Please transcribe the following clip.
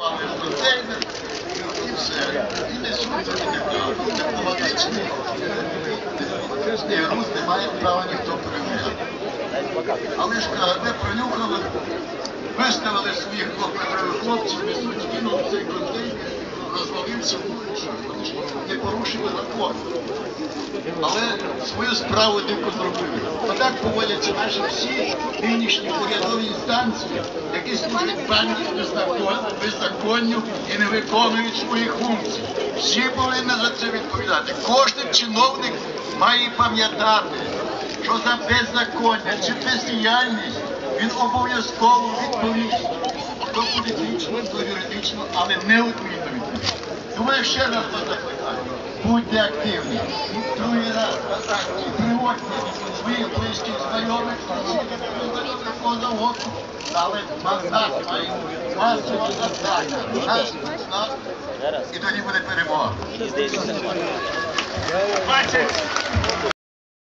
Пали контейнер і все. І несуть дипломатичний. Ні, Русь не має права ніхто перевіряти. Але ж не пронюхали, виставили своїх хлопців, хлопців несуть, кинули цей контейнер, розвалився вулицю. Вони ж не порушили Але свою справу дико зробили. Отак поводяться наші всі нинішні урядові інстанції, які служать беззакон- беззаконню і не виконують своїх функцій. Всі повинні за це відповідати. Кожен чиновник має пам'ятати, що за беззаконня чи бездіяльність він обов'язково відповість. То політично, то юридично, але не відповідно. Тому я ще раз вас. Будьте активні. Другий раз. Приводьте своїх близьких знайомих, кого. Але мандат має масово завдання. Наш мандат. І тоді буде перемога. Бачить,